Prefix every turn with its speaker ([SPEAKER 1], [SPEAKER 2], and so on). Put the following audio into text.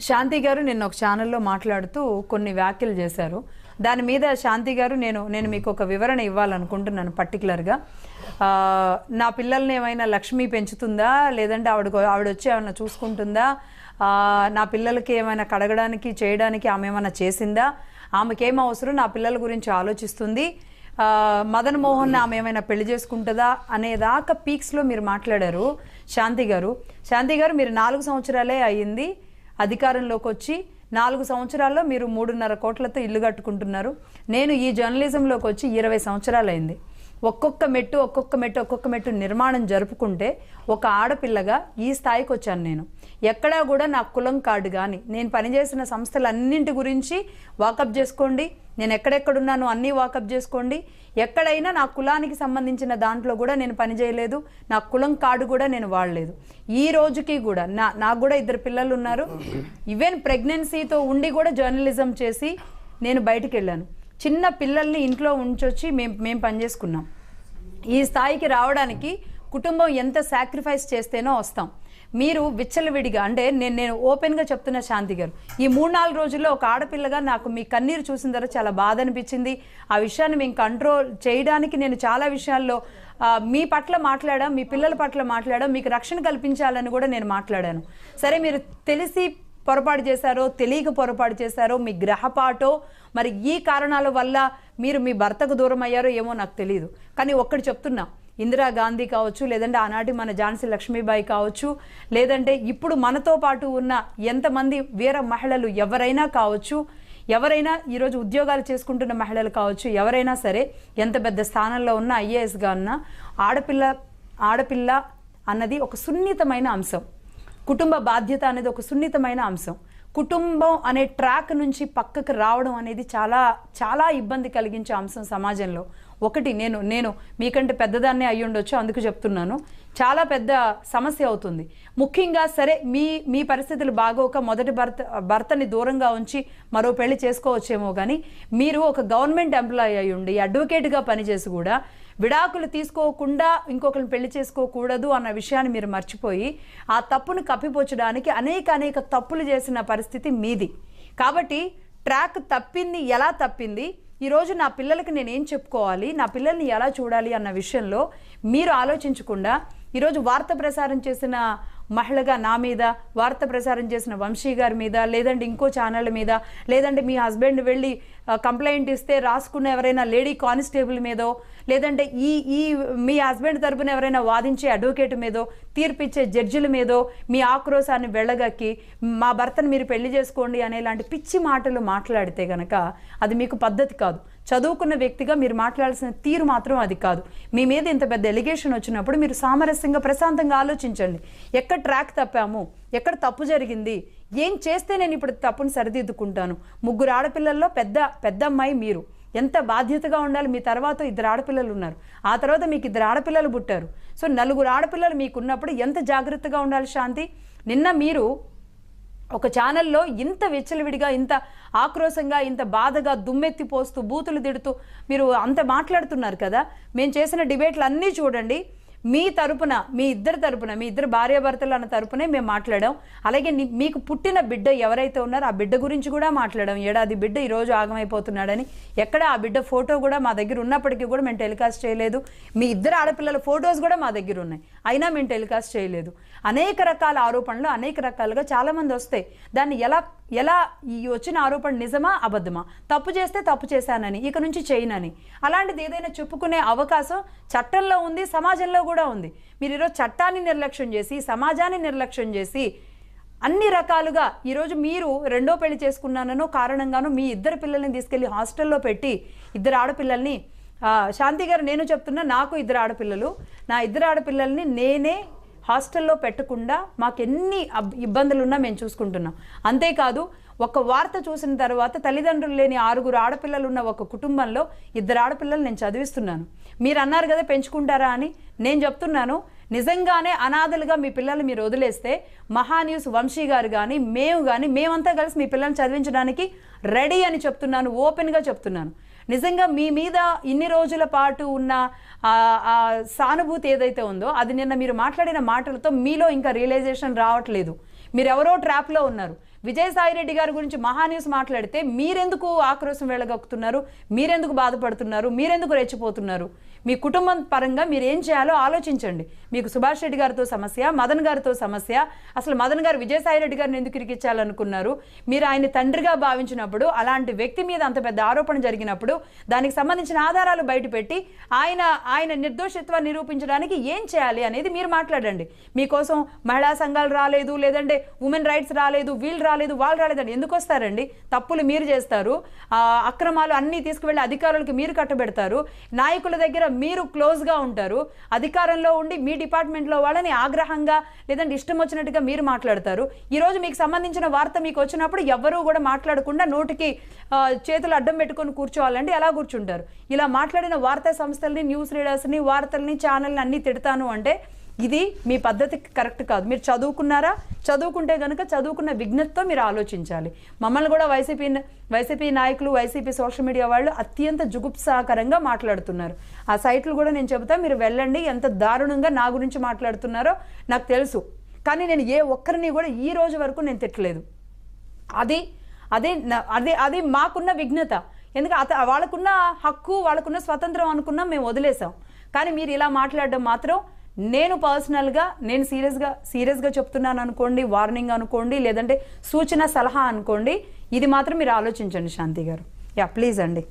[SPEAKER 1] శాంతి గారు నిన్న ఒక ఛానల్లో మాట్లాడుతూ కొన్ని వ్యాఖ్యలు చేశారు. దాని మీద శాంతి గారు నేను నేను మీకు ఒక వివరణ ఇవ్వాలనుకుంటున్నాను పర్టికులర్గా నా పిల్లల్ని ఏమైనా లక్ష్మి పెంచుతుందా? లేదంటే ఆవిడ ఆవిడ వచ్చి ఏమైనా చూసుకుంటుందా? నా పిల్లలకి ఏమైనా కడగడానికి చేయడానికి ఆమె ఏమైనా చేసిందా? ఆమెకేం అవసరం? నా పిల్లల గురించి ఆలోచిస్తుంది. మదన్ మోహన్ ఆమె ఏమైనా పెళ్ళి చేసుకుంటుందా? అనేదాకా పీక్స్లో మీరు మాట్లాడారు శాంతి గారు. శాంతి గారు మీరు నాలుగు సంవత్సరాలే అయ్యింది. అధికారంలోకి వచ్చి నాలుగు సంవత్సరాల్లో మీరు మూడున్నర కోట్లతో ఇల్లు కట్టుకుంటున్నారు. నేను ఈ జర్నలిజంలోకి వచ్చి ఇరవై సంవత్సరాలు అయింది ఒక్కొక్క మెట్టు ఒక్కొక్క మెట్టు ఒక్కొక్క మెట్టు నిర్మాణం జరుపుకుంటే ఒక ఆడపిల్లగా ఈ స్థాయికి వచ్చాను నేను. ఎక్కడా కూడా నా కులం కార్డు కానీ నేను పనిచేసిన సంస్థలన్నింటి గురించి వాకప్ చేసుకోండి. నేను ఎక్కడెక్కడున్నానో అన్నీ వాకప్ చేసుకోండి. ఎక్కడైనా నా కులానికి సంబంధించిన దాంట్లో కూడా నేను పనిచేయలేదు నా కులం కార్డు కూడా నేను వాడలేదు. ఈ రోజుకి కూడా నా నాకు కూడా ఇద్దరు పిల్లలు ఉన్నారు ఈవెన్ ప్రెగ్నెన్సీతో ఉండి కూడా జర్నలిజం చేసి నేను బయటికి వెళ్ళాను చిన్న పిల్లల్ని ఇంట్లో ఉంచొచ్చి మేము మేము పనిచేసుకున్నాం. ఈ స్థాయికి రావడానికి కుటుంబం ఎంత సాక్రిఫైస్ చేస్తేనో వస్తాం. మీరు విచ్చలవిడిగా అంటే నేను నేను ఓపెన్గా చెప్తున్న శాంతి గారు ఈ మూడు నాలుగు రోజుల్లో ఒక ఆడపిల్లగా నాకు మీ కన్నీరు చూసిన తర్వాత చాలా బాధ అనిపించింది. ఆ విషయాన్ని మేము కంట్రోల్ చేయడానికి నేను చాలా విషయాల్లో మీ పట్ల మాట్లాడాం మీ పిల్లల పట్ల మాట్లాడాం మీకు రక్షణ కల్పించాలని కూడా నేను మాట్లాడాను. సరే మీరు తెలిసి పొరపాటు చేశారో తెలియక పొరపాటు చేశారో మీ గ్రహపాటో మరి ఈ కారణాల వల్ల మీరు మీ భర్తకు దూరం అయ్యారో ఏమో నాకు తెలియదు కానీ ఒక్కటి చెప్తున్నా ఇందిరా గాంధీ కావచ్చు లేదంటే ఆనాటి మన ఝాన్సీ లక్ష్మీబాయి కావచ్చు లేదంటే ఇప్పుడు మనతో పాటు ఉన్న ఎంతమంది వీర మహిళలు ఎవరైనా కావచ్చు ఎవరైనా ఈరోజు ఉద్యోగాలు చేసుకుంటున్న మహిళలు కావచ్చు ఎవరైనా సరే ఎంత పెద్ద స్థానంలో ఉన్న ఐఏఎస్గా ఉన్న ఆడపిల్ల ఆడపిల్ల అన్నది ఒక సున్నితమైన అంశం. కుటుంబ బాధ్యత అనేది ఒక సున్నితమైన అంశం. కుటుంబం అనే ట్రాక్ నుంచి పక్కకు రావడం అనేది చాలా చాలా ఇబ్బంది కలిగించే అంశం సమాజంలో. ఒకటి నేను నేను మీకంటే పెద్దదాన్నే అయ్యి ఉండొచ్చు అందుకు చెప్తున్నాను. చాలా పెద్ద సమస్య అవుతుంది. ముఖ్యంగా సరే మీ మీ పరిస్థితులు బాగోక మొదటి భర్త భర్తని దూరంగా ఉంచి మరో పెళ్ళి చేసుకోవచ్చేమో కానీ మీరు ఒక గవర్నమెంట్ ఎంప్లాయీ అయ్యి ఉండి అడ్వకేట్గా పనిచేసి కూడా విడాకులు తీసుకోకుండా ఇంకొకరిని పెళ్ళి చేసుకోకూడదు అన్న విషయాన్ని మీరు మర్చిపోయి ఆ తప్పును కప్పిపోచడానికి అనేక అనేక తప్పులు చేసిన పరిస్థితి మీది. కాబట్టి ట్రాక్ తప్పింది ఎలా తప్పింది? ఈరోజు నా పిల్లలకి నేను ఏం చెప్పుకోవాలి? నా పిల్లల్ని ఎలా చూడాలి అన్న విషయంలో మీరు ఆలోచించకుండా ఈరోజు వార్త ప్రసారం చేసిన మహిళగా నా మీద వార్త ప్రసారం చేసిన వంశీ గారి మీద లేదంటే ఇంకో ఛానల్ మీద లేదంటే మీ హస్బెండ్ వెళ్ళి కంప్లైంట్ ఇస్తే రాసుకున్న ఎవరైనా లేడీ కానిస్టేబుల్ మీదో లేదంటే ఈ ఈ మీ హస్బెండ్ తరపున ఎవరైనా వాదించే అడ్వకేట్ మీదో తీర్పిచ్చే జడ్జిల మీదో మీ ఆక్రోశాన్ని వెళ్ళగక్కి మా భర్తను మీరు పెళ్ళి చేసుకోండి అనేలాంటి పిచ్చి మాటలు మాట్లాడితే గనక అది మీకు పద్ధతి కాదు. చదువుకున్న వ్యక్తిగా మీరు మాట్లాడాల్సిన తీరు మాత్రం అది కాదు. మీ మీద ఇంత పెద్ద ఎలిగేషన్ వచ్చినప్పుడు మీరు సామరస్యంగా ప్రశాంతంగా ఆలోచించండి. ఎక్కడ ట్రాక్ తప్పాము? ఎక్కడ తప్పు జరిగింది? ఏం చేస్తే నేను ఇప్పుడు తప్పును సరిదిద్దుకుంటాను? ముగ్గురు ఆడపిల్లల్లో పెద్ద పెద్ద అమ్మాయి మీరు. ఎంత బాధ్యతగా ఉండాలి? మీ తర్వాత ఇద్దరు ఆడపిల్లలు ఉన్నారు. ఆ తర్వాత మీకు ఇద్దరు ఆడపిల్లలు పుట్టారు. సో నలుగురు ఆడపిల్లలు మీకున్నప్పుడు ఎంత జాగ్రత్తగా ఉండాలి శాంతి? నిన్న మీరు ఒక ఛానల్లో ఇంత విచ్చలవిడిగా ఇంత ఆక్రోశంగా ఇంత బాధగా దుమ్మెత్తి పోస్తూ బూతులు తిడుతూ మీరు అంత మాట్లాడుతున్నారు కదా? మేము చేసిన డిబేట్లు అన్నీ చూడండి. మీ తరపున మీ ఇద్దరు తరపున మీ ఇద్దరు భార్యాభర్తలు అన్న తరపునే మేము మాట్లాడాం. అలాగే మీకు పుట్టిన బిడ్డ ఎవరైతే ఉన్నారో ఆ బిడ్డ గురించి కూడా మాట్లాడాం. ఏడాది బిడ్డ ఈరోజు ఆగమైపోతున్నాడని. ఎక్కడ ఆ బిడ్డ ఫోటో కూడా మా దగ్గర ఉన్నప్పటికీ కూడా మేము టెలికాస్ట్ చేయలేదు. మీ ఇద్దరు ఆడపిల్లల ఫొటోస్ కూడా మా దగ్గర ఉన్నాయి. అయినా మేము టెలికాస్ట్ చేయలేదు. అనేక రకాల ఆరోపణలు అనేక రకాలుగా చాలామంది వస్తాయి దాన్ని ఎలా ఎలా ఈ వచ్చిన ఆరోపణ నిజమా అబద్ధమా? తప్పు చేస్తే తప్పు చేశానని ఇక నుంచి చేయనని. అలాంటిది ఏదైనా చెప్పుకునే అవకాశం చట్టంలో ఉంది సమాజంలో కూడా ఉంది. మీరు ఈరోజు చట్టాన్ని నిర్లక్ష్యం చేసి సమాజాన్ని నిర్లక్ష్యం చేసి అన్ని రకాలుగా ఈరోజు మీరు రెండో పెళ్ళి చేసుకున్నాననో కారణంగానో మీ ఇద్దరు పిల్లల్ని తీసుకెళ్ళి హాస్టల్లో పెట్టి ఇద్దరు ఆడపిల్లల్ని శాంతి గారు నేను చెప్తున్నా నాకు ఇద్దరు ఆడపిల్లలు నా ఇద్దరు ఆడపిల్లల్ని నేనే హాస్టల్లో పెట్టకుండా మాకు ఎన్ని అబ్- ఇబ్బందులున్నా మేము చూసుకుంటున్నాం. అంతేకాదు ఒక వార్త చూసిన తర్వాత తల్లిదండ్రులు లేని ఆరుగురు ఆడపిల్లలు ఉన్న ఒక కుటుంబంలో ఇద్దరు ఆడపిల్లలు నేను చదివిస్తున్నాను. మీరు అన్నారు కదా పెంచుకుంటారా అని. నేను చెప్తున్నాను నిజంగానే అనాథలుగా మీ పిల్లలు మీరు వదిలేస్తే మహాన్యూస్ వంశీ గారు కానీ మేము కానీ మేమంతా కలిసి మీ పిల్లల్ని చదివించడానికి రెడీ అని చెప్తున్నాను ఓపెన్గా చెప్తున్నాను. నిజంగా మీ మీద ఇన్ని రోజుల పాటు ఉన్న ఆ సానుభూతి ఏదైతే ఉందో అది నిన్న మీరు మాట్లాడిన మాటలతో మీలో ఇంకా రియలైజేషన్ రావట్లేదు. మీరు ఎవరో ట్రాప్లో ఉన్నారు. విజయసాయి రెడ్డి గారి గురించి మహాన్యూస్ మాట్లాడితే మీరెందుకు ఆక్రోశం వెళ్ళగొక్కుతున్నారు మీరెందుకు బాధపడుతున్నారు? మీరెందుకు రెచ్చిపోతున్నారు? మీ కుటుంబం పరంగా మీరు ఏం చేయాలో ఆలోచించండి. మీకు సుభాష్ రెడ్డి గారితో సమస్య మదన్ గారితో సమస్య అసలు మదన్ గారు విజయసాయి రెడ్డి గారిని ఎందుకు ఇరికించాలనుకున్నారు మీరు ఆయన తండ్రిగా భావించినప్పుడు అలాంటి వ్యక్తి మీద అంత పెద్ద ఆరోపణ జరిగినప్పుడు దానికి సంబంధించిన ఆధారాలు బయటపెట్టి ఆయన ఆయన నిర్దోషిత్వాన్ని నిరూపించడానికి ఏం చేయాలి అనేది మీరు మాట్లాడండి. మీకోసం మహిళా సంఘాలు రాలేదు లేదంటే ఉమెన్ రైట్స్ రాలేదు వీళ్ళు రాలేదు వాళ్ళు రాలేదండి ఎందుకు వస్తారండి? తప్పులు మీరు చేస్తారు. అక్రమాలు అన్నీ తీసుకువెళ్ళి అధికారులకు మీరు కట్టబెడతారు. నాయకుల దగ్గర మీరు క్లోజ్గా ఉంటారు అధికారంలో ఉండి మీ డిపార్ట్మెంట్లో వాళ్ళని ఆగ్రహంగా లేదంటే ఇష్టం వచ్చినట్టుగా మీరు మాట్లాడతారు. ఈరోజు మీకు సంబంధించిన వార్త మీకు వచ్చినప్పుడు ఎవ్వరూ కూడా మాట్లాడకుండా నోటికి చేతులు అడ్డం పెట్టుకొని కూర్చోవాలంటే ఎలా కూర్చుంటారు. ఇలా మాట్లాడిన వార్తా సంస్థల్ని న్యూస్ రీడర్స్ని వార్తల్ని ఛానల్ని అన్నీ తిడతాను అంటే ఇది మీ పద్ధతికి కరెక్ట్ కాదు. మీరు చదువుకున్నారా? చదువుకుంటే కనుక చదువుకున్న విఘ్నతతో మీరు ఆలోచించాలి. మమ్మల్ని కూడా వైసీపీ వైసీపీ నాయకులు వైసీపీ సోషల్ మీడియా వాళ్ళు అత్యంత జుగుప్సాకరంగా మాట్లాడుతున్నారు. ఆ సైట్లు కూడా నేను చెబుతా మీరు వెళ్ళండి. ఎంత దారుణంగా నా గురించి మాట్లాడుతున్నారో నాకు తెలుసు. కానీ నేను ఏ ఒక్కరిని కూడా ఈ రోజు వరకు నేను తిట్టలేదు. అది అదే అదే అది మాకున్న విఘ్నత. ఎందుకంటే అత వాళ్ళకున్న హక్కు వాళ్ళకున్న స్వతంత్రం అనుకున్నా మేము వదిలేసాం. కానీ మీరు ఇలా మాట్లాడడం మాత్రం నేను పర్సనల్గా నేను సీరియస్గా సీరియస్గా చెప్తున్నాను అనుకోండి వార్నింగ్ అనుకోండి లేదంటే సూచన సలహా అనుకోండి ఇది మాత్రం మీరు ఆలోచించండి శాంతి గారు. యా ప్లీజ్ అండి.